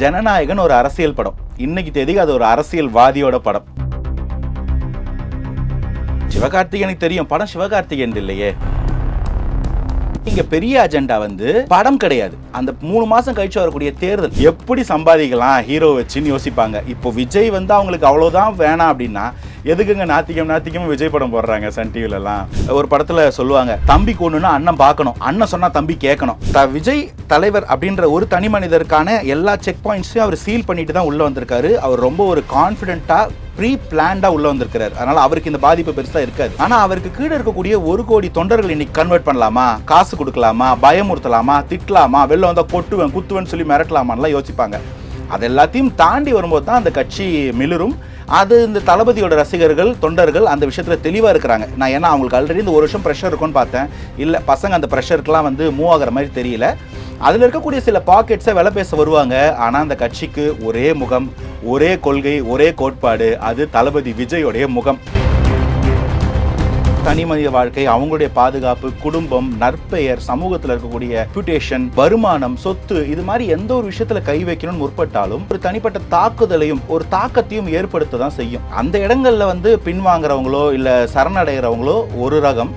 ஜனநாயகன் ஒரு அரசியல் படம். இன்னைக்கு தேதிக்கு அது ஒரு அரசியல்வாதியோட படம். சிவகார்த்திகேயனுக்கு தெரியும் படம் சிவகார்த்திகேயன் இல்லையே. இங்க பெரிய அஜெண்டா வந்து படம் கிடையாது. அந்த மூணு மாசம் கழிச்சு வரக்கூடிய தேர்தல். எப்படி சம்பாதிக்கலாம்? ஹீரோ வச்சுன்னு யோசிப்பாங்க. இப்போ விஜய் வந்து அவங்களுக்கு அவ்வளவுதான் வேணாம் அப்படின்னா எதுக்குங்க நாத்திகம் நாத்திகம் விஜய் படம் போடுறாங்க சன் டிவில எல்லாம் ஒரு படத்துல சொல்லுவாங்க தம்பி கொண்டுனா அண்ணன் பார்க்கணும். அண்ணன் சொன்னா தம்பி கேட்கணும். த- விஜய் தலைவர் அப்படின்ற ஒரு தனி மனிதருக்கான எல்லா செக் பாயிண்ட்ஸையும் அவர் சீல் பண்ணிட்டு தான் உள்ள வந்திருக்காரு. அவர் ரொம்ப ஒரு கான்ஃபிடென்ட்டா ப்ரீ பிளான்டா உள்ள வந்திருக்கிறார். அதனால அவருக்கு இந்த பாதிப்பு பெருசா இருக்காது. ஆனா அவருக்கு கீழே இருக்கக்கூடிய ஒரு கோடி தொண்டர்கள் இன்னைக்கு கன்வெர்ட் பண்ணலாமா? காசு கொடுக்கலாமா? பயமுறுத்தலாமா? திட்டலாமா? வெளில வந்தா கொட்டுவேன் குத்துவேன் சொல்லி மிரட்டலாமான்லாம் யோசிப்பாங்க. அது எல்லாத்தையும் தாண்டி வரும்போது தான் அந்த கட்சி மிளிரும். அது இந்த தளபதியோட ரசிகர்கள் தொண்டர்கள் அந்த விஷயத்தில் தெளிவாக இருக்கிறாங்க. நான் ஏன்னா அவங்களுக்கு ஆல்ரெடி இந்த ஒரு வருஷம் ப்ரெஷர் இருக்கும்னு பார்த்தேன். இல்லை பசங்க அந்த ப்ரெஷருக்குலாம் வந்து மூவ் ஆகுற மாதிரி தெரியல. அதில் இருக்கக்கூடிய சில பாக்கெட்ஸை விலை பேச வருவாங்க. ஆனால் அந்த கட்சிக்கு ஒரே முகம் ஒரே கொள்கை ஒரே கோட்பாடு அது தளபதி விஜயோடைய முகம். தனி மனித வாழ்க்கை அவங்களுடைய பாதுகாப்பு குடும்பம் நற்பெயர் சமூகத்தில் இருக்கக்கூடிய ரெப்யூட்டேஷன் வருமானம் சொத்து இது மாதிரி எந்த ஒரு விஷயத்துல கை வைக்கணும்னு முற்பட்டாலும் ஒரு தனிப்பட்ட தாக்குதலையும் ஒரு தாக்கத்தையும் ஏற்படுத்த தான் செய்யும். அந்த இடங்கள்ல வந்து பின்வாங்குறவங்களோ இல்ல சரணடைகிறவங்களோ ஒரு ரகம்.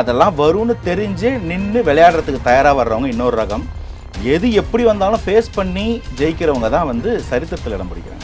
அதெல்லாம் வரும்னு தெரிஞ்சு நின்று விளையாடுறதுக்கு தயாராக வர்றவங்க இன்னொரு ரகம். எது எப்படி வந்தாலும் ஃபேஸ் பண்ணி ஜெயிக்கிறவங்க தான் வந்து சரித்திரத்தில் இடம் பிடிக்கிறாங்க.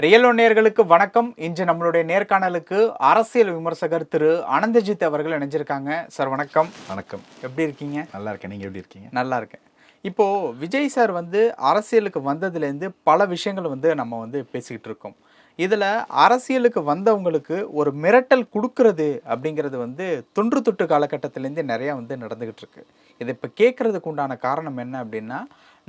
ரியல் நேயர்களுக்கு வணக்கம். இன்று நம்மளுடைய நேர்காணலுக்கு அரசியல் விமர்சகர் திரு அனந்தஜித் அவர்கள் இணைஞ்சிருக்காங்க. சார் வணக்கம். வணக்கம். எப்படி இருக்கீங்க? நல்லா இருக்கேன். நீங்க எப்படி இருக்கீங்க? நல்லா இருக்கேன். இப்போ விஜய் சார் வந்து அரசியலுக்கு வந்ததுலேருந்து பல விஷயங்கள் வந்து நம்ம வந்து பேசிக்கிட்டு இருக்கோம். இதில் அரசியலுக்கு வந்தவங்களுக்கு ஒரு மிரட்டல் கொடுக்கறது அப்படிங்கிறது வந்து தொன்று தொட்டு காலகட்டத்திலேருந்து நிறையா வந்து நடந்துக்கிட்டு இருக்கு. இதை இப்போ கேட்குறதுக்கு உண்டான காரணம் என்ன அப்படின்னா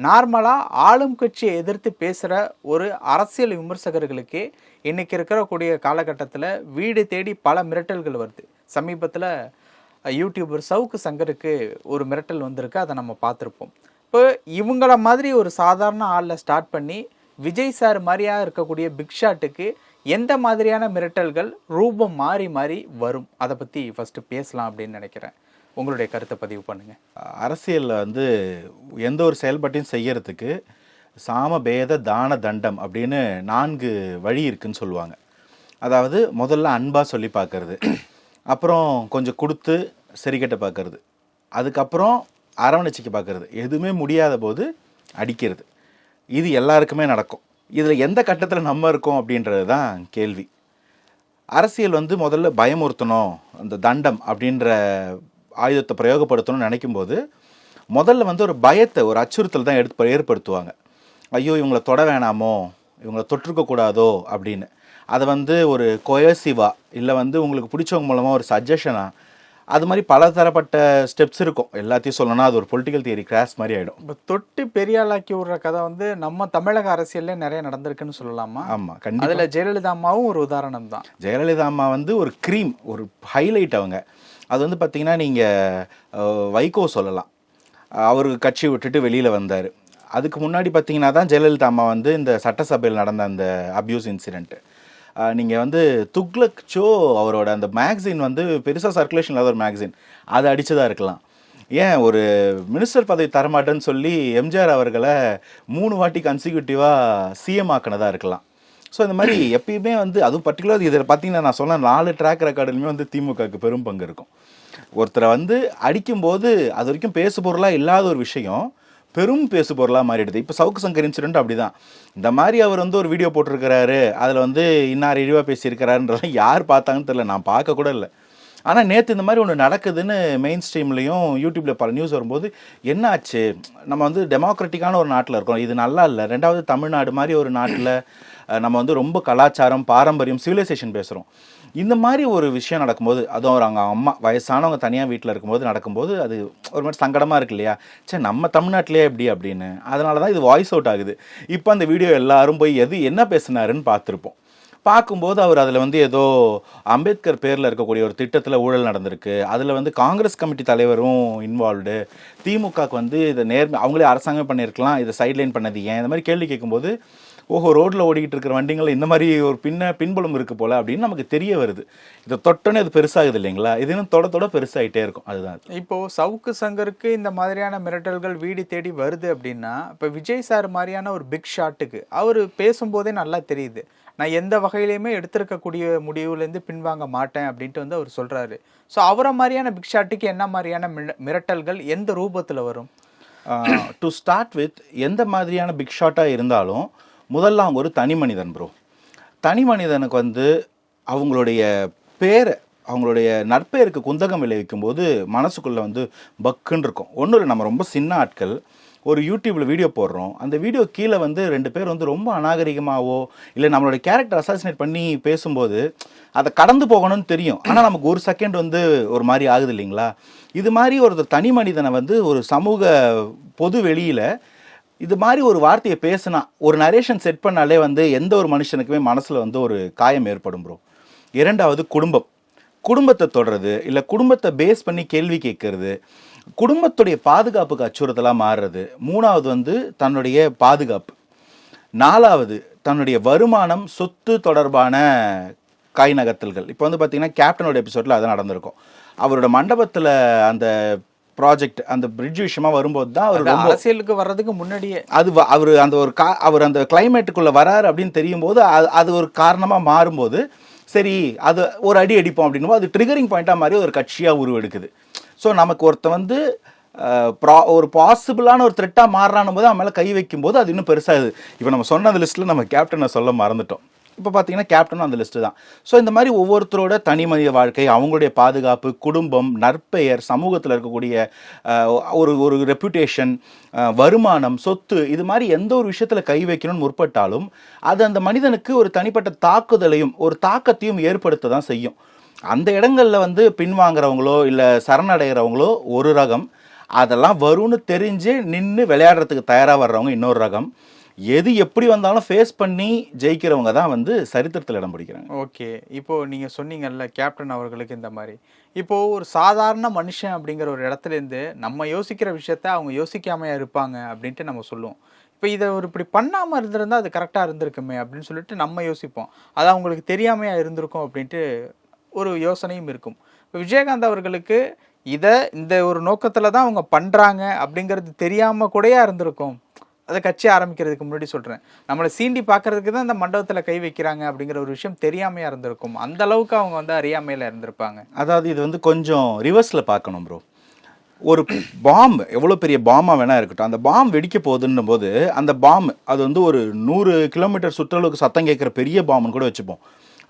நார்மலாக ஆளும் கட்சியை எதிர்த்து பேசுகிற ஒரு அரசியல் விமர்சகர்களுக்கே இன்னைக்கு இருக்கக்கூடிய காலகட்டத்தில் வீடு தேடி பல மிரட்டல்கள் வருது. சமீபத்தில் யூடியூபர் சவுக்கு சங்கருக்கு ஒரு மிரட்டல் வந்திருக்கு. அதை நம்ம பார்த்துருப்போம். இப்போ இவங்கள மாதிரி ஒரு சாதாரண ஆளில் ஸ்டார்ட் பண்ணி விஜய் சார் மாதிரியாக இருக்கக்கூடிய பிக் ஷாட்டுக்கு எந்த மாதிரியான மிரட்டல்கள் ரூபம் மாறி மாறி வரும்? அதை பற்றி ஃபஸ்ட்டு பேசலாம் அப்படின்னு நினைக்கிறேன். உங்களுடைய கருத்தை பதிவு பண்ணுங்கள் அரசியலில் வந்து எந்த ஒரு செயல்பாட்டையும் செய்யறதுக்கு சாம பேத தான தண்டம் அப்படின்னு நான்கு வழி இருக்குன்னு சொல்லுவாங்க. அதாவது முதல்ல அன்பாக சொல்லி பார்க்கறது. அப்புறம் கொஞ்சம் கொடுத்து சரிக்கட்ட பார்க்கறது. அதுக்கப்புறம் அரவணைச்சிக்கு பார்க்கறது. எதுவுமே முடியாத போது அடிக்கிறது. இது எல்லாருக்குமே நடக்கும். இதில் எந்த கட்டத்தில் நம்ம இருக்கோம் அப்படின்றது தான் கேள்வி. அரசியல் வந்து முதல்ல பயமுறுத்தணும் அந்த தண்டம் அப்படின்ற ஆயுதத்தை பிரயோகப்படுத்தணும்னு நினைக்கும்போது முதல்ல வந்து ஒரு பயத்தை ஒரு அச்சுறுத்தல் தான் எடுத்து ஏற்படுத்துவாங்க. ஐயோ இவங்களை தொட வேணாமோ இவங்களை தொற்றுக்கக்கூடாதோ அப்படின்னு. அதை வந்து ஒரு கொயசிவா இல்லை வந்து உங்களுக்கு பிடிச்சவங்க மூலமாக ஒரு சஜஷனாக அது மாதிரி பல தரப்பட்ட ஸ்டெப்ஸ் இருக்கும். எல்லாத்தையும் சொல்லணும்னா அது ஒரு பொலிட்டிக்கல் தியரி கிராஸ் மாதிரி ஆகிடும் இப்போ தொட்டு பெரிய ஆளாக்கி விடுற கதை வந்து நம்ம தமிழக அரசியல்ல நிறைய நடந்திருக்குன்னு சொல்லலாமா? ஆமாம் கண்டிப்பாக அதுல ஜெயலலிதா அம்மாவும் ஒரு உதாரணம் தான். ஜெயலலிதா அம்மா வந்து ஒரு க்ரீம் ஒரு ஹைலைட் அவங்க. அது வந்து பார்த்தீங்கன்னா நீங்கள் வைகோ சொல்லலாம். அவர் கட்சி விட்டுட்டு வெளியில் வந்தார். அதுக்கு முன்னாடி பார்த்தீங்கன்னா தான் ஜெயலலிதா அம்மா வந்து இந்த சட்டசபையில் நடந்த அந்த அப்யூஸ் இன்சிடெண்ட்டு நீங்கள் வந்து துக்ளக் ஷோ அவரோட அந்த மேக்சின் வந்து பெருசாக சர்க்குலேஷன் இல்லாத ஒரு மேக்சின் அதை அடிச்சதா இருக்கலாம். ஏன்? ஒரு மினிஸ்டர் பதவி தரமாட்டேன்னு சொல்லி எம்ஜிஆர் அவர்களை மூணு வாட்டி கன்சிக்யூட்டிவாக சிஎம் ஆக்கினதா இருக்கலாம். ஸோ இந்த மாதிரி எப்பயுமே வந்து அதுவும் பர்டிகுலர் இதில் பார்த்தீங்கன்னா நான் சொன்ன நாலு ட்ராக் ரெக்கார்டுலையுமே வந்து திமுகவுக்கு பெரும் பங்கு இருக்கும். ஒருத்தரை வந்து அடிக்கும்போது அது வரைக்கும் பேசு பொருளாக இல்லாத ஒரு விஷயம். பெரும் பேசு பொருளாக மாறிடுது. இப்போ சவுக்கு சங்கர் இன்சிடென்ட் அப்படி தான் இந்த மாதிரி அவர் வந்து ஒரு வீடியோ போட்டிருக்கிறாரு. அதில் வந்து இன்னார் இழிவாக பேசியிருக்கிறாருன்றதெல்லாம் யார் பார்த்தாங்கன்னு தெரியல. நான் பார்க்க கூட இல்லை. ஆனால் நேற்று இந்த மாதிரி ஒன்று நடக்குதுன்னு மெயின் ஸ்ட்ரீம்லேயும் யூடியூப்பில் பல நியூஸ் வரும்போது என்ன ஆச்சு நம்ம வந்து டெமோக்ராட்டிக்கான ஒரு நாட்டில் இருக்கோம். இது நல்லா இல்லை. ரெண்டாவது தமிழ்நாடு மாதிரி ஒரு நாட்டில் நம்ம வந்து ரொம்ப கலாச்சாரம் பாரம்பரியம் சிவிலைசேஷன் பேசுகிறோம் இந்த மாதிரி ஒரு விஷயம் நடக்கும்போது அதுவும் அவர் அவங்க அம்மா வயசானவங்க தனியாக வீட்டில் இருக்கும்போது நடக்கும்போது அது ஒரு மாதிரி சங்கடமாக இருக்கு இல்லையா? சே நம்ம தமிழ்நாட்டிலே எப்படி அப்படின்னு. அதனால தான் இது வாய்ஸ் அவுட் ஆகுது. இப்போ அந்த வீடியோ எல்லாரும் போய் எது என்ன பேசுனாருன்னு பார்த்துருப்போம். பார்க்கும்போது அவர் அதில் வந்து ஏதோ அம்பேத்கர் பேரில் இருக்கக்கூடிய ஒரு திட்டத்தில் ஊழல் நடந்திருக்கு. அதில் வந்து காங்கிரஸ் கமிட்டி தலைவரும் இன்வால்வ்டு திமுகவுக்கு வந்து இதை நேர் அவங்களே அரசாங்கம் பண்ணியிருக்கலாம் இதை சைட்லைன் பண்ணது ஏன்? இந்த மாதிரி கேள்வி கேட்கும்போது ஓஹோ ரோட்டில் ஓடிக்கிட்டு இருக்கிற வண்டிகள் இந்த மாதிரி ஒரு பின்ன பின்புலம் இருக்கு போல அப்படின்னு நமக்கு தெரிய வருது. இதை தொட்டோன்னே அது பெருசாகுது இல்லைங்களா? இது இன்னும் தொட தொட பெருசாகிட்டே இருக்கும். அதுதான் அது. இப்போ சவுக்கு சங்கருக்கு இந்த மாதிரியான மிரட்டல்கள் வீடு தேடி வருது அப்படின்னா இப்போ விஜய் சார் மாதிரியான ஒரு பிக் ஷாட்டுக்கு அவர் பேசும்போதே நல்லா தெரியுது. நான் எந்த வகையிலையுமே எடுத்திருக்கக்கூடிய முடிவுலேருந்து பின்வாங்க மாட்டேன் அப்படின்ட்டு வந்து அவர் சொல்றாரு. ஸோ அவரை மாதிரியான பிக் ஷாட்டுக்கு என்ன மாதிரியான மிர- மிரட்டல்கள் எந்த ரூபத்தில் வரும்? டு ஸ்டார்ட் வித் எந்த மாதிரியான பிக் ஷாட்டாக இருந்தாலும் முதல்ல அவங்க ஒரு தனி மனிதன் ப்ரோ தனி மனிதனுக்கு வந்து அவங்களுடைய பேரை அவங்களுடைய நற்பெயருக்கு குந்தகம் விளைவிக்கும் போது மனசுக்குள்ளே வந்து பக்குன்னு இருக்கும். ஒன்றும் இல்லை நம்ம ரொம்ப சின்ன ஆட்கள். ஒரு யூடியூப்பில் வீடியோ போடுறோம். அந்த வீடியோ கீழே வந்து ரெண்டு பேர் வந்து ரொம்ப அநாகரிகமாகவோ இல்லை நம்மளோட கேரக்டர் அசாசினேட் பண்ணி பேசும்போது அதை கடந்து போகணும்னு தெரியும். ஆனால் நமக்கு ஒரு செகண்ட் வந்து ஒரு மாதிரி ஆகுது இல்லைங்களா? இது மாதிரி ஒருத்தர் தனி மனிதனை வந்து ஒரு சமூக பொது வெளியில் இது மாதிரி ஒரு வார்த்தையை பேசினா ஒரு நரேஷன் செட் பண்ணாலே வந்து எந்த ஒரு மனுஷனுக்குமே மனசில் வந்து ஒரு காயம் ஏற்படும் ப்ரோ இரண்டாவது குடும்பம். குடும்பத்தை தொடறது இல்லை குடும்பத்தை பேஸ் பண்ணி கேள்வி கேட்கறது குடும்பத்துடைய பாதுகாப்புக்கு அச்சுறுத்தலாக மாறுறது. மூணாவது வந்து தன்னுடைய பாதுகாப்பு. நாலாவது தன்னுடைய வருமானம் சொத்து தொடர்பான காய் நகர்த்தல்கள். இப்போ வந்து பார்த்திங்கன்னா கேப்டனோட எபிசோடில் அது நடந்திருக்கும். அவரோட மண்டபத்தில் அந்த ப்ராஜெக்ட் அந்த பிரிட்ஜ் விஷயமா வரும்போது தான் அவர் அரசியலுக்கு வர்றதுக்கு முன்னாடியே. அது அவர் அந்த ஒரு கா அவர் அந்த கிளைமேட்டுக்குள்ள வராரு அப்படின்னு தெரியும் போது அது அது ஒரு காரணமாக மாறும்போது சரி அது ஒரு அடி அடிப்போம் அப்படின்னும் அது ட்ரிகரிங் பாயிண்டாக மாதிரி ஒரு கட்சியாக உருவெடுக்குது. ஸோ நமக்கு ஒருத்தன் வந்து ப்ரா- ஒரு பாசிபிளான ஒரு த்ரெட்டாக மாறுறானும் போது அவன் மேலே கை வைக்கும்போது அது இன்னும் பெருசாகுது இப்போ நம்ம சொன்ன அந்த லிஸ்ட்டில் நம்ம கேப்டனை சொல்ல மறந்துட்டோம். இப்போ பார்த்தீங்கன்னா கேப்டனும் அந்த லிஸ்ட்டு தான். ஸோ இந்த மாதிரி ஒவ்வொருத்தரோட தனி மனித வாழ்க்கை அவங்களுடைய பாதுகாப்பு குடும்பம் நற்பெயர் சமூகத்தில் இருக்கக்கூடிய ஒரு ஒரு ரெப்யூட்டேஷன் வருமானம் சொத்து இது மாதிரி எந்த ஒரு விஷயத்தில் கை வைக்கணும்னு முற்பட்டாலும் அது அந்த மனிதனுக்கு ஒரு தனிப்பட்ட தாக்குதலையும் ஒரு தாக்கத்தையும் ஏற்படுத்த தான் செய்யும். அந்த இடங்களில் வந்து பின்வாங்குறவங்களோ இல்லை சரணடைகிறவங்களோ ஒரு ரகம். அதெல்லாம் வரும்னு தெரிஞ்சு நின்று விளையாடுறதுக்கு தயாராக வர்றவங்க இன்னொரு ரகம். எது எப்படி வந்தாலும் ஃபேஸ் பண்ணி ஜெயிக்கிறவங்க தான் வந்து சரித்திரத்தில் இடம் பிடிக்கிறாங்க. ஓகே. இப்போது நீங்கள் சொன்னீங்கல்ல கேப்டன் அவர்களுக்கு இந்த மாதிரி. இப்போது ஒரு சாதாரண மனுஷன் அப்படிங்கிற ஒரு இடத்துல இருந்து நம்ம யோசிக்கிற விஷயத்த அவங்க யோசிக்காமையா இருப்பாங்க அப்படின்ட்டு நம்ம சொல்லுவோம். இப்போ இதை ஒரு இப்படி பண்ணாமல் இருந்திருந்தால் அது கரெக்டாக இருந்திருக்குமே அப்படின்னு சொல்லிட்டு நம்ம யோசிப்போம். அது அவங்களுக்கு தெரியாமையா இருந்திருக்கும் அப்படின்ட்டு ஒரு யோசனையும் இருக்கும். இப்போ விஜயகாந்த் அவர்களுக்கு இதை இந்த ஒரு நோக்கத்தில் தான் அவங்க பண்ணுறாங்க அப்படிங்கிறது தெரியாமல் கூடயா இருந்திருக்கும்? அதை கட்சி ஆரம்பிக்கிறதுக்கு முன்னாடி சொல்கிறேன் நம்மளை சீண்டி பார்க்கறதுக்கு தான் இந்த மண்டபத்தில் கை வைக்கிறாங்க அப்படிங்கிற ஒரு விஷயம் தெரியாமையாக இருந்திருக்கும். அந்த அளவுக்கு அவங்க வந்து அறியாமையில் இருந்திருப்பாங்க. அதாவது இது வந்து கொஞ்சம் ரிவர்ஸில் பார்க்கணும் ப்ரோ ஒரு பாம்பு எவ்வளோ பெரிய பாமாக வேணா இருக்கட்டும். அந்த பாம் வெடிக்க போகுதுன்னும் போது அந்த பாம் அது வந்து ஒரு நூறு கிலோமீட்டர் சுற்றளவுக்கு சத்தம் கேட்குற பெரிய பாம்புன்னு கூட வச்சுப்போம்.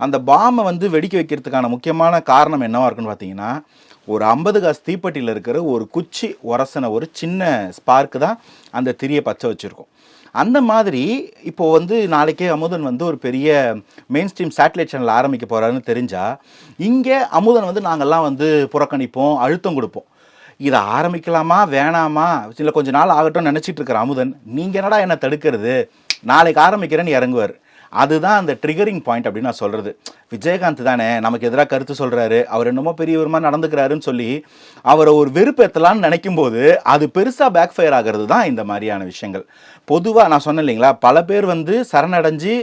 அந்த பாம்பை வந்து வெடிக்க வைக்கிறதுக்கான முக்கியமான காரணம் என்னவாக இருக்குன்னு பார்த்தீங்கன்னா ஒரு ஐம்பது காசு தீப்பெட்டியில் இருக்கிற ஒரு குச்சி உரசன ஒரு சின்ன ஸ்பார்க்கு தான் அந்த திரியை பச்சை வச்சுருக்கோம். அந்த மாதிரி இப்போ வந்து நாளைக்கே அமுதன் வந்து ஒரு பெரிய மெயின் ஸ்ட்ரீம் சேட்டலைட் சேனல் ஆரம்பிக்க போகிறாருன்னு தெரிஞ்சால் இங்கே அமுதன் வந்து நாங்கெல்லாம் வந்து புறக்கணிப்போம் அழுத்தம் கொடுப்போம். இதை ஆரம்பிக்கலாமா வேணாமா? இல்லை கொஞ்ச நாள் ஆகட்டும்னு நினச்சிட்டு இருக்கிற அமுதன் நீங்கள் என்னடா என்னை தடுக்கிறது? நாளைக்கு ஆரம்பிக்கிறேன்னு இறங்குவார். அதுதான் அந்த ட்ரிகரிங் பாயிண்ட் அப்படின்னு நான் சொல்கிறது விஜயகாந்த் தானே நமக்கு எதிராக கருத்து சொல்கிறாரு அவர் என்னமோ பெரியவருமா நடந்துக்கிறாருன்னு சொல்லி அவரை ஒரு வெறுப்பேற்றலான்னு நினைக்கும் போது அது பெருசாக பேக் ஃபயர் ஆகிறது தான் இந்த மாதிரியான விஷயங்கள். பொதுவாக நான் சொன்னேன் இல்லைங்களா பல பேர் வந்து சரணடைஞ்சு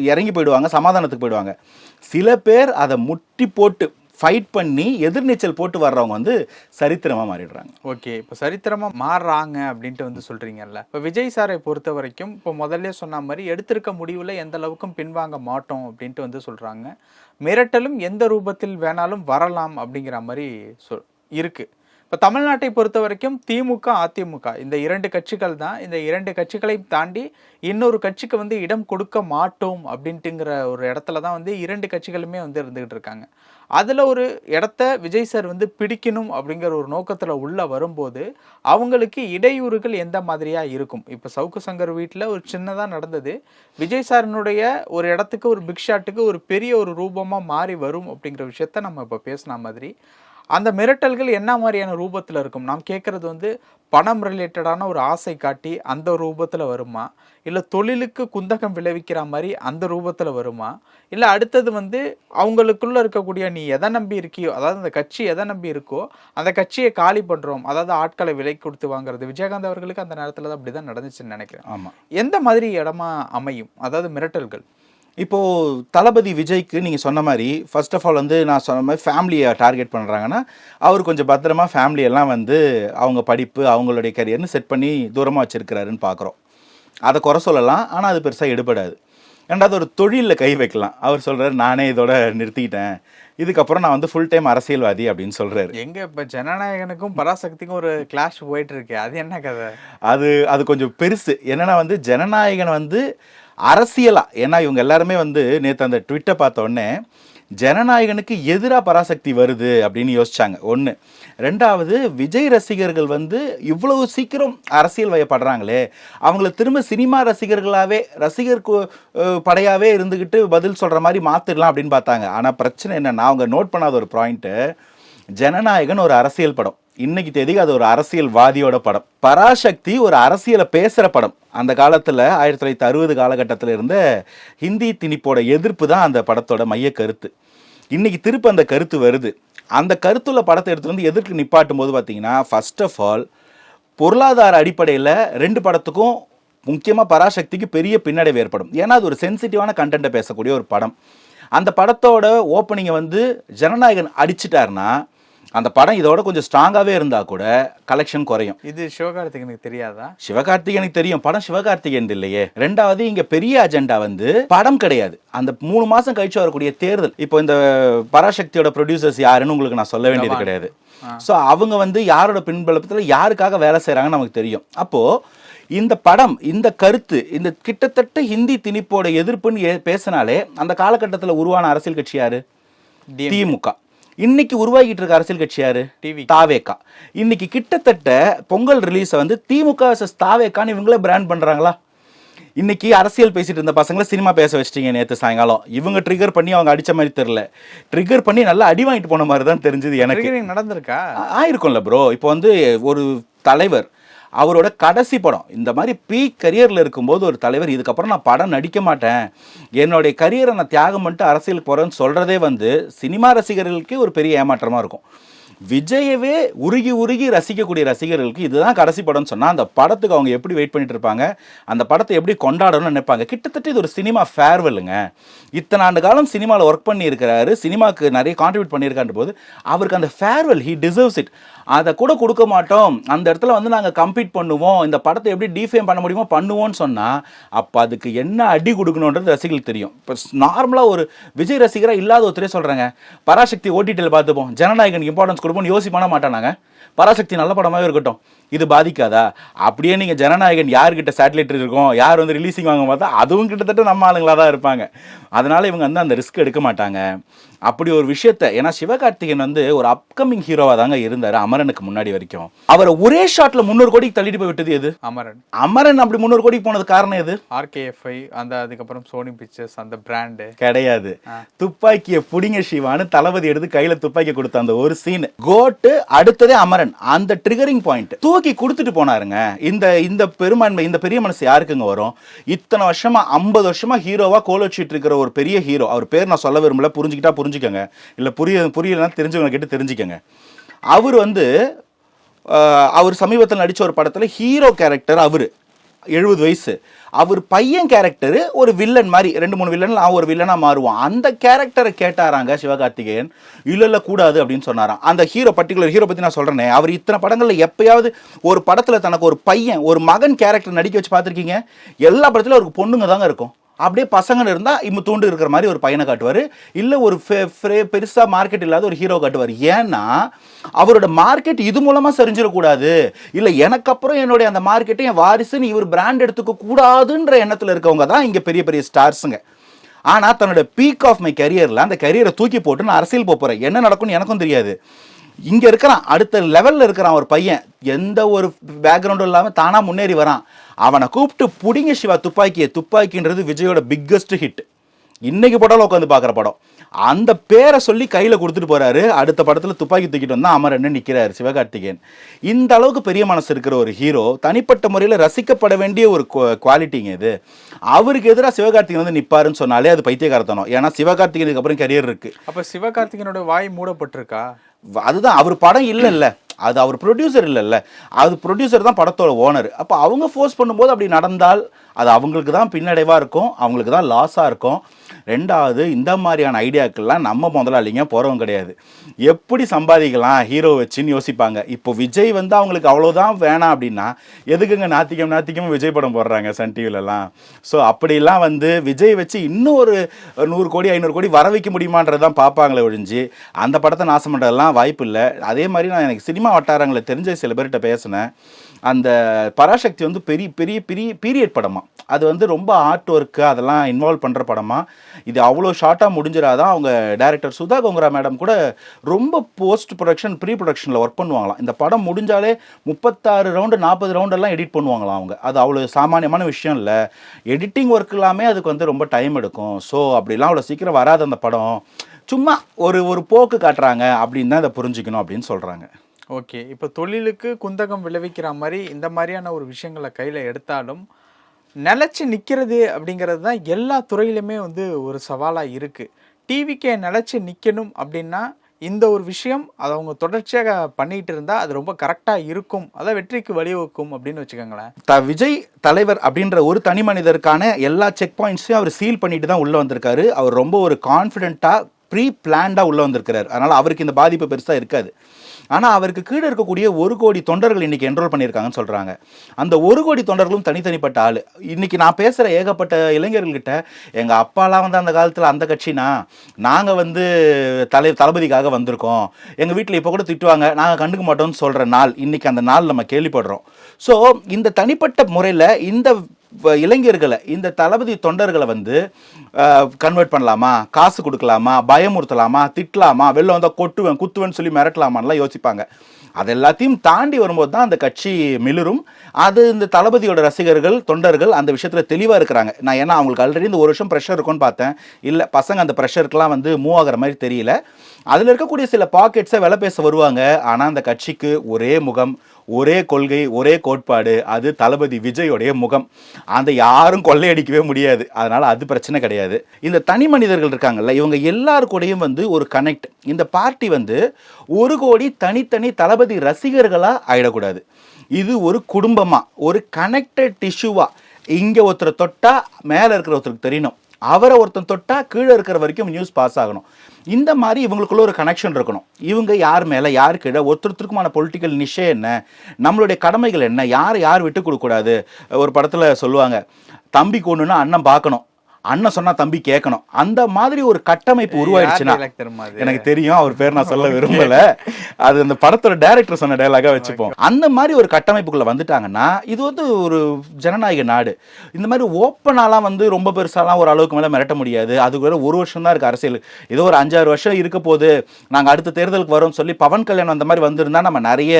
இறங்கி போயிடுவாங்க சமாதானத்துக்கு போயிடுவாங்க. சில பேர் அதை முட்டி போட்டு ஃபைட் பண்ணி எதிர்நீச்சல் போட்டு வர்றவங்க வந்து சரித்திரமாக மாறிடுறாங்க. ஓகே இப்போ சரித்திரமாக மாறுறாங்க அப்படின்ட்டு வந்து சொல்கிறீங்கல்ல இப்போ விஜய் சாரை பொறுத்த வரைக்கும் இப்போ முதல்ல சொன்ன மாதிரி எடுத்திருக்க முடிவில் எந்த அளவுக்கும் பின்வாங்க மாட்டோம் அப்படின்ட்டு வந்து சொல்கிறாங்க மிரட்டலும் எந்த ரூபத்தில் வேணாலும் வரலாம் அப்படிங்கிற மாதிரி சொல் இருக்கு. இப்போ தமிழ்நாட்டை பொறுத்த வரைக்கும் திமுக அதிமுக இந்த இரண்டு கட்சிகள் தான். இந்த இரண்டு கட்சிகளையும் தாண்டி இன்னொரு கட்சிக்கு வந்து இடம் கொடுக்க மாட்டோம் அப்படின்ட்டுங்கிற ஒரு இடத்துல தான் வந்து இரண்டு கட்சிகளுமே வந்து இருந்துகிட்டு இருக்காங்க. அதில் ஒரு இடத்த விஜய் சார் வந்து பிடிக்கணும் அப்படிங்கிற ஒரு நோக்கத்தில் உள்ள வரும்போது அவங்களுக்கு இடையூறுகள் எந்த மாதிரியாக இருக்கும்? இப்போ சவுக்கு சங்கர் வீட்டில் ஒரு சின்னதாக நடந்தது. விஜய் சாரினுடைய ஒரு இடத்துக்கு ஒரு பிக் ஷாட்டுக்கு ஒரு பெரிய ஒரு ரூபமாக மாறி வரும் அப்படிங்கிற விஷயத்த நம்ம இப்போ பேசின மாதிரி அந்த மிரட்டல்கள் என்ன மாதிரியான ரூபத்தில் இருக்கும்? நாம் கேட்குறது வந்து பணம் ரிலேட்டடான ஒரு ஆசை காட்டி அந்த ரூபத்தில் வருமா? இல்லை தொழிலுக்கு குந்தகம் விளைவிக்கிற மாதிரி அந்த ரூபத்தில் வருமா? இல்லை அடுத்தது வந்து அவங்களுக்குள்ள இருக்கக்கூடிய நீ எதை நம்பி இருக்கியோ அதாவது அந்த கட்சி எதை நம்பி இருக்கோ அந்த கட்சியை காலி பண்ணுறோம் அதாவது ஆட்களை விலை கொடுத்து வாங்குறது. விஜயகாந்த் அவர்களுக்கு அந்த நேரத்தில் தான் அப்படி தான் நடந்துச்சுன்னு நினைக்கிறேன். ஆமா. எந்த மாதிரி இடமா அமையும்? அதாவது மிரட்டல்கள். இப்போ தளபதி விஜய்க்கு நீங்க சொன்ன மாதிரி ஃபர்ஸ்ட் ஆஃப் ஆல் வந்து நான் சொன்ன மாதிரி ஃபேமிலியை டார்கெட் பண்றாங்கன்னா அவர் கொஞ்சம் பத்திரமா எல்லாம் வந்து அவங்க படிப்பு அவங்களுடைய கரியர்னு செட் பண்ணி தூரமா வச்சிருக்கிறாருன்னு பார்க்குறோம் அதை குறை சொல்லலாம் ஆனா அது பெருசா எடுபடாது. ரெண்டாவது ஒரு தொழிலில் கை வைக்கலாம். அவர் சொல்றாரு நானே இதோட நிறுத்திக்கிட்டேன் இதுக்கப்புறம் நான் வந்து ஃபுல் டைம் அரசியல்வாதி அப்படின்னு சொல்றாரு. எங்க இப்ப ஜனநாயகனுக்கும் பராசக்திக்கும் ஒரு கிளாஷ் போயிட்டு இருக்கு. அது என்ன கதை? அது அது கொஞ்சம் பெருசு. என்னன்னா வந்து ஜனநாயகன் வந்து அரசியலாக ஏன்னா இவங்க எல்லாருமே வந்து நேற்று அந்த ட்விட்டை பார்த்த உடனே ஜனநாயகனுக்கு எதிராக பராசக்தி வருது அப்படின்னு யோசிச்சாங்க. ஒன்று ரெண்டாவது விஜய் ரசிகர்கள் வந்து இவ்வளவு சீக்கிரம் அரசியல் வயப்படுறாங்களே அவங்கள திரும்ப சினிமா ரசிகர்களாகவே ரசிகர் படையாகவே இருந்துக்கிட்டு பதில் சொல்கிற மாதிரி மாற்றிடலாம் அப்படின்னு பார்த்தாங்க. ஆனால் பிரச்சனை என்னென்னா அவங்க நோட் பண்ணாத ஒரு பாயிண்ட்டு ஜனநாயகன் ஒரு அரசியல் படம். இன்னைக்கு தேதிக்கு அது ஒரு அரசியல்வாதியோட படம். பராசக்தி ஒரு அரசியலை பேசுகிற படம். அந்த காலத்தில் ஆயிரத்தி தொள்ளாயிரத்தி அறுபது காலகட்டத்தில் இருந்த ஹிந்தி திணிப்போட எதிர்ப்பு தான் அந்த படத்தோட மைய கருத்து. இன்னைக்கு திருப்பி அந்த கருத்து வருது. அந்த கருத்துள்ள படத்தை எடுத்து வந்து எதிர்க்கு நிப்பாட்டும் போது பார்த்தீங்கன்னா ஃபர்ஸ்ட் ஆஃப் ஆல் பொருளாதார அடிப்படையில் ரெண்டு படத்துக்கும் முக்கியமாக பராசக்திக்கு பெரிய பின்னடைவு ஏற்படும். ஏன்னா அது ஒரு சென்சிட்டிவான கண்டென்ட்டை பேசக்கூடிய ஒரு படம். அந்த படத்தோட ஓப்பனிங்கை வந்து ஜனநாயகன் அடிச்சிட்டாருன்னா அந்த படம் இதோட கொஞ்சம் ஸ்ட்ராங்காகவே இருந்தால் கூட கலெக்ஷன் குறையும். இது சிவகார்த்திகனுக்கு தெரியாதா? சிவகார்த்திகேயனுக்கு தெரியும். படம் சிவகார்த்திகேயன் இல்லையே. ரெண்டாவது இங்க பெரிய அஜெண்டா வந்து படம் கிடையாது. அந்த மூணு மாசம் கழிச்சு வரக்கூடிய தேர்தல். இப்போ இந்த பராசக்தியோட ப்ரொடியூசர்ஸ் யாருன்னு உங்களுக்கு நான் சொல்ல வேண்டியது. கிடையாது. ஸோ அவங்க வந்து யாரோட பின்பலத்தில் யாருக்காக வேலை செய்கிறாங்கன்னு நமக்கு தெரியும். அப்போ இந்த படம் இந்த கருத்து இந்த கிட்டத்தட்ட ஹிந்தி திணிப்போட எதிர்ப்புன்னு பேசினாலே அந்த காலகட்டத்தில் உருவான அரசியல் கட்சி யாரு. திமுக இன்னைக்கு உருவாகிட்டு இருக்க அரசியல் கட்சி யாரு? TV. தாவேக்கா. இன்னைக்கு கிட்டத்தட்ட பொங்கல் ரிலீஸை வந்து திமுக தாவேக்கான்னு இவங்களே பிராண்ட் பண்றாங்களா? இன்னைக்கு அரசியல் பேசிட்டு இருந்த பசங்களை சினிமா பேச வச்சிட்டீங்க நேத்து சாயங்காலம். இவங்க ட்ரிகர் பண்ணி அவங்க அடிச்ச மாதிரி தெரியல. ட்ரிகர் பண்ணி நல்லா அடி வாங்கிட்டு போன மாதிரி தான் தெரிஞ்சது எனக்கு. நடந்திருக்கா? ஆயிருக்கும்ல ப்ரோ இப்போ வந்து ஒரு தலைவர் அவரோட கடைசி படம். இந்த மாதிரி பீக் கரியரில் இருக்கும்போது ஒரு தலைவர் இதுக்கப்புறம் நான் படம் நடிக்க மாட்டேன். என்னுடைய கரியரை நான் தியாகம் பண்ணிட்டு அரசியலுக்கு போகிறேன்னு சொல்கிறதே வந்து சினிமா ரசிகர்களுக்கே ஒரு பெரிய ஏமாற்றமாக இருக்கும். விஜயவே உருகி உருகி ரசிக்கக்கூடிய ரசிகர்களுக்கு இதுதான் கடைசி படம்னு சொன்னால் அந்த படத்துக்கு அவங்க எப்படி வெயிட் பண்ணிட்டு இருப்பாங்க? அந்த படத்தை எப்படி கொண்டாடணும்னு நினைப்பாங்க? கிட்டத்தட்ட இது ஒரு சினிமா ஃபேர்வெல்லுங்க இத்தனை ஆண்டு காலம் சினிமாவில் ஒர்க் பண்ணியிருக்கிறாரு. சினிமாவுக்கு நிறைய கான்ட்ரிபியூட் பண்ணியிருக்கான்ற போது அவருக்கு அந்த ஃபேர்வெல் ஹி டிசர்வ்ஸ் இட் அதை கூட கொடுக்க மாட்டோம். அந்த இடத்துல வந்து நாங்கள் கம்ப்ளீட் பண்ணுவோம். இந்த படத்தை எப்படி டிஃபேம் பண்ண முடியுமோ பண்ணுவோம்னு சொன்னால் அப்போ அதுக்கு என்ன அடி கொடுக்கணுன்றது ரசிகளுக்கு தெரியும். இப்போ நார்மலாக ஒரு விஜய் ரசிகராக இல்லாத ஒருத்தரே சொல்கிறாங்க பராசக்தி ஓடிடியில் பார்த்துப்போம். ஜனநாயகனுக்கு இம்பார்ட்டன்ஸ் கொடுப்போம்னு யோசிப்பான மாட்டானாங்க. பராசக்தி நல்ல படமாகவே இருக்கட்டும். இது பாதிக்காதா? அப்படியே நீங்கள் ஜனநாயகன் யார்கிட்ட சேட்டலைட் இருக்கும் யார் வந்து ரிலீஸிங் வாங்க பார்த்தா அதுவும் கிட்டத்தட்ட நம்ம ஆளுங்களாக தான் இருப்பாங்க. அதனால் இவங்க வந்து அந்த ரிஸ்க் எடுக்க மாட்டாங்க. அப்படி ஒரு விஷயத்த ஏன்னா சிவகார்த்திகேயன் வந்து ஒரு அப்கமிங் ஹீரோவாக தாங்க இருந்தார் அமரனுக்கு முன்னாடி வரைக்கும். அவரை ஒரே ஷாட்ல முந்நூறு கோடிக்கு தள்ளிட்டு போய் விட்டது எது? அமரன். அமரன் அப்படி முந்நூறு கோடிக்கு போனது காரணம் எது? ஆர்கேஎஃப்ஐ அந்த அதுக்கப்புறம் சோனி பிக்சர்ஸ் அந்த பிராண்டு கிடையாது. துப்பாக்கியை புடிங்க சிவான்னு தளபதி எடுத்து கையில துப்பாக்கி கொடுத்த அந்த ஒரு சீன் கோட்டு அடுத்ததே அமரன். அந்த ட்ரிகரிங் பாயிண்ட் தூக்கி கொடுத்துட்டு போனாருங்க. இந்த இந்த பெரும்பான்மை இந்த பெரிய மனசு யாருக்குங்க வரும்? இத்தனை வருஷமா ஐம்பது வருஷமா ஹீரோவா கோல் வச்சிட்டு இருக்கிற ஒரு பெரிய ஹீரோ அவர் பேர் நான் சொல்ல விரும்பல. புரிஞ்சுக்கிட்டா புரிஞ்சுக்கங்க. இல்ல புரிய புரியலன்னா தெரிஞ்சவங்க கிட்ட தெரிஞ்சுக்கங்க. அவர் வந்து அவர் சமீபத்தில் நடித்த ஒரு படத்தில் ஹீரோ கேரக்டர் அவர். எழுபது வயசு. அவர் பையன் கேரக்டர் ஒரு வில்லன் மாதிரி ரெண்டு மூணு வில்லன் நான் ஒரு வில்லனாக மாறுவான். அந்த கேரக்டரை கேட்டாராங்க சிவகார்த்திகேயன். இல்லைல்ல கூடாது அப்படின்னு சொன்னாராம். அந்த ஹீரோ பர்டிகுலர் ஹீரோ பற்றி நான் சொல்கிறேனே அவர் இத்தனை படங்களில் எப்பயாவது ஒரு படத்தில் தனக்கு ஒரு பையன் ஒரு மகன் கேரக்டர் நடிக்க வச்சு பார்த்துருக்கீங்க? எல்லா படத்துலையும் அவருக்கு பொண்ணுங்க தாங்க இருக்கும். அப்படியே பசங்க இருந்தா இம்ம தூண்டு இருக்கிற மாதிரி ஒரு பையனை காட்டுவார். இல்லை ஒரு ஃபே- பெருசா மார்க்கெட் இல்லாத ஒரு ஹீரோ காட்டுவார். ஏன்னா அவரோட மார்க்கெட் இது மூலமா சரிஞ்சிடக்கூடாது இல்லை எனக்கு அப்புறம் என்னுடைய அந்த மார்க்கெட்டை என் வாரிசுன்னு இவர் பிராண்ட் எடுத்துக்க கூடாதுன்ற எண்ணத்துல இருக்கவங்க தான் இங்க பெரிய பெரிய ஸ்டார்ஸுங்க ஆனால் தன்னோட பீக் ஆஃப் மை கரியரில் அந்த கரியரை தூக்கி போட்டு நான் அரசியல் போகிறேன் என்ன நடக்கும்னு எனக்கும் தெரியாது. இங்கே இருக்கிறான் அடுத்த லெவலில் இருக்கிறான் ஒரு பையன். எந்த ஒரு பேக்ரவுண்டும் இல்லாமல் தானாக முன்னேறி வரான். அவனை கூப்பிட்டு புடிங்க சிவா துப்பாக்கியை துப்பாக்கின்றது விஜயோட பிக்கஸ்ட் ஹிட் இன்னைக்கு போட்டாலும் உட்காந்து பார்க்குற படம். அந்த பேரை சொல்லி கையில் கொடுத்துட்டு போறாரு. அடுத்த படத்தில் துப்பாக்கி தூக்கிட்டு வந்தா அமரன்னு நிற்கிறாரு சிவகார்த்திகேயன். இந்த அளவுக்கு பெரிய மனசு இருக்கிற ஒரு ஹீரோ தனிப்பட்ட முறையில் ரசிக்கப்பட வேண்டிய ஒரு குவாலிட்டிங்க இது. அவருக்கு எதிராக சிவகார்த்திகேயன் வந்து நிப்பாருன்னு சொன்னாலே அது பைத்தியகாரத்தனம். ஏன்னா சிவகார்த்திகேயனுக்கு அப்புறம் கரியர் இருக்கு. அப்ப சிவகார்த்திகேயனோட வாய் மூடப்பட்டிருக்கா? அதுதான் அவர் படம் இல்லைல்ல. அது அவர் ப்ரொடியூசர் இல்லைல்ல. அது ப்ரொடியூசர் தான் படத்தோட ஓனர் அப்போ அவங்க ஃபோர்ஸ் பண்ணும்போது அப்படி நடந்தால் அது அவங்களுக்கு தான் பின்னடைவாக இருக்கும் அவங்களுக்கு தான் லாஸாக இருக்கும். ரெண்டாவது இந்த மாதிரியான ஐடியாக்கள்லாம் நம்ம முதலாளிங்க போகிறவங்க கிடையாது. எப்படி சம்பாதிக்கலாம் ஹீரோ வச்சுன்னு யோசிப்பாங்க. இப்போ விஜய் வந்து அவங்களுக்கு அவ்வளோதான் வேணாம் அப்படின்னா எதுக்குங்க நாத்திகம் நாத்திகம் விஜய் படம் போடுறாங்க சன் டிவிலலாம். ஸோ அப்படிலாம் வந்து விஜய் வச்சு இன்னும் ஒரு நூறு கோடி ஐநூறு கோடி வர வைக்க முடியுமான்றது தான் பார்ப்பாங்களே ஒழிஞ்சு அந்த படத்தை நாசம் பண்ணுறதெல்லாம் வாய்ப்பு இல்லை. அதே மாதிரி நான் எனக்கு சினிமா வட்டாரங்களை தெரிஞ்ச சில பேர்கிட்ட பேசினேன். அந்த பராசக்தி வந்து பெரிய பெரிய பெரிய பீரியட் படமா. அது வந்து ரொம்ப ஆர்ட் ஒர்க்கு அதெல்லாம் இன்வால்வ் பண்ணுற படமா. இது அவ்வளோ ஷார்ட்டாக முடிஞ்சிடாதான் அவங்க டேரக்டர் சுதா கோங்கரா மேடம் கூட ரொம்ப போஸ்ட் ப்ரொடக்ஷன் ப்ரீ ப்ரொடக்ஷனில் ஒர்க் பண்ணுவாங்களாம். இந்த படம் முடிஞ்சாலே முப்பத்தாறு ரவுண்டு நாற்பது ரவுண்டெல்லாம் எடிட் பண்ணுவாங்களாம் அவங்க. அது அவ்வளோ சாமானியமான விஷயம் இல்லை. எடிட்டிங் ஒர்க் எல்லாமே அதுக்கு வந்து ரொம்ப டைம் எடுக்கும். ஸோ அப்படிலாம் அவ்வளோ சீக்கிரம் வராது அந்த படம். சும்மா ஒரு ஒரு போக்கு காட்டுறாங்க அப்படின்னு தான் இதை புரிஞ்சுக்கணும் அப்படின்னு சொல்கிறாங்க ஓகே. இப்போ தொழிலுக்கு குந்தகம் விளைவிக்கிற மாதிரி இந்த மாதிரியான ஒரு விஷயங்களை கையில் எடுத்தாலும் நிலச்சி நிற்கிறது அப்படிங்கிறது தான் எல்லா துறையிலுமே வந்து ஒரு சவாலாக இருக்குது டிவிக்கே நிலச்சி நிற்கணும் அப்படின்னா இந்த ஒரு விஷயம் அதை அவங்க தொடர்ச்சியாக பண்ணிகிட்டு இருந்தால் அது ரொம்ப கரெக்டாக இருக்கும். அதை வெற்றிக்கு வழிவகுக்கும் அப்படின்னு வச்சுக்கோங்களேன். த விஜய் தலைவர் அப்படின்ற ஒரு தனி மனிதருக்கான எல்லா செக் பாயிண்ட்ஸையும் அவர் சீல் பண்ணிட்டு தான் உள்ளே வந்திருக்காரு. அவர் ரொம்ப ஒரு கான்ஃபிடென்ட்டாக ப்ரீ பிளான்டாக உள்ளே வந்திருக்கிறார். அதனால் அவருக்கு இந்த பாதிப்பு பெருசாக இருக்காது. ஆனால் அவருக்கு கீழே இருக்கக்கூடிய ஒரு கோடி தொண்டர்கள் இன்றைக்கி என்ரோல் பண்ணியிருக்காங்கன்னு சொல்கிறாங்க அந்த ஒரு கோடி தொண்டர்களும் தனித்தனிப்பட்ட ஆள். இன்றைக்கி நான் பேசுகிற ஏகப்பட்ட இளைஞர்கள்கிட்ட எங்கள் அப்பாலாம் வந்து அந்த காலத்தில் அந்த கட்சினா நாங்கள் வந்து தலை தளபதிக்காக வந்திருக்கோம். எங்கள் வீட்டில் இப்போ கூட திட்டுவாங்க. நாங்கள் கண்டுக்க மாட்டோம்னு சொல்கிற நாள். இன்றைக்கி அந்த நாள் நம்ம கேள்விப்படுறோம். ஸோ இந்த தனிப்பட்ட முறையில் இந்த இளைஞர்களை இந்த தளபதி தொண்டர்களை வந்து கன்வெர்ட் பண்ணலாமா? காசு கொடுக்கலாமா? பயமுறுத்தலாமா? திட்டலாமா? வெளில வந்தால் கொட்டுவேன் குத்துவேன்னு சொல்லி மிரட்டலாமான்லாம் யோசிப்பாங்க. அது எல்லாத்தையும் தாண்டி வரும்போது தான் அந்த கட்சி மிளிரும். அது இந்த தளபதியோட ரசிகர்கள் தொண்டர்கள் அந்த விஷயத்தில் தெளிவாக இருக்கிறாங்க. நான் ஏன்னா அவங்களுக்கு ஆல்ரெடி இந்த ஒரு வருஷம் ப்ரெஷர் இருக்கும்னு பார்த்தேன். இல்லை பசங்க அந்த ப்ரெஷருக்குலாம் வந்து மூவ் ஆகிற மாதிரி தெரியல. அதில் இருக்கக்கூடிய சில பாக்கெட்ஸை விலை பேச வருவாங்க. ஆனால் அந்த கட்சிக்கு ஒரே முகம் ஒரே கொள்கை ஒரே கோட்பாடு அது தளபதி விஜயோடைய முகம். அந்த யாரும் கொள்ளையடிக்கவே முடியாது. அதனால் அது பிரச்சனை கிடையாது. இந்த தனி மனிதர்கள் இருக்காங்கல்ல இவங்க எல்லாருக்கூடையும் வந்து ஒரு கனெக்ட் இந்த பார்ட்டி வந்து ஒரு கோடி தனித்தனி தளபதி ரசிகர்களாக ஆயிடக்கூடாது. இது ஒரு குடும்பமாக ஒரு கனெக்டட் டிஷ்யூவாக இங்கே ஒருத்தரை தொட்டால் மேலே இருக்கிற ஒருத்தருக்கு தெரியணும். அவரை ஒருத்தன் தொட்டால் கீழே இருக்கிற வரைக்கும் நியூஸ் பாஸ் ஆகணும். இந்த மாதிரி இவங்களுக்குள்ள ஒரு கனெக்ஷன் இருக்கணும். இவங்க யார் மேலே யார் கீழே ஒருத்தருக்குமான பொலிட்டிக்கல் நிஷே என்ன நம்மளுடைய கடமைகள் என்ன யார் யார் விட்டு கொடுக்கூடாது ஒரு படத்தில் சொல்லுவாங்க தம்பி கொண்டுன்னா அண்ணன் பார்க்கணும். அண்ணன் சொன்னா தம்பி கேட்கணும். அந்த மாதிரி ஒரு கட்டமைப்பு உருவாயிடுச்சுன்னா? எனக்கு தெரியும் அவர் பேர் நான் சொல்ல விரும்பல. அது அந்த படத்தோட டைரக்டர் சொன்ன டைலாகா வச்சுப்போம். அந்த மாதிரி ஒரு கட்டமைப்புக்குள்ள வந்துட்டாங்கன்னா இது வந்து ஒரு ஜனநாயக நாடு. இந்த மாதிரி ஓப்பனாலாம் வந்து ரொம்ப பெருசாலாம் ஒரு அளவுக்கு மேல மிரட்ட முடியாது. அதுக்கு வேற ஒரு வருஷம் தான் இருக்கு அரசியல். ஏதோ ஒரு அஞ்சாறு வருஷம் இருக்க போது நாங்க அடுத்த தேர்தலுக்கு வரோம் சொல்லி பவன் கல்யாணம் அந்த மாதிரி வந்திருந்தா நம்ம நிறைய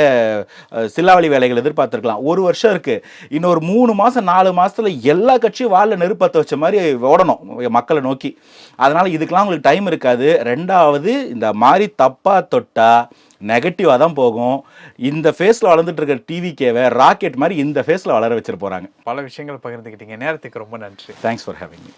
சில்லாவளி வேலைகள் எதிர்பார்த்திருக்கலாம். ஒரு வருஷம் இருக்கு. இன்னொரு மூணு மாசம் நாலு மாசத்துல எல்லா கட்சியும் வாழ நெருப்பத்த வச்ச மாதிரி ஓடணும் மக்களை நோக்கி. அதனால இதுக்கெல்லாம் உங்களுக்கு டைம் இருக்காது. ரெண்டாவது இந்த மாதிரி தப்பா தொட்டா நெகட்டிவாக தான் போகும். இந்த ஃபேஸில் வளர்ந்துட்டு இருக்க டிவிக்கேவை ராக்கெட் மாதிரி இந்த ஃபேஸில் வளர வச்சிட்டு போகிறாங்க பல விஷயங்கள் பகிர்ந்துக்கிட்டீங்க நேரத்துக்கு ரொம்ப நன்றி. Thanks for having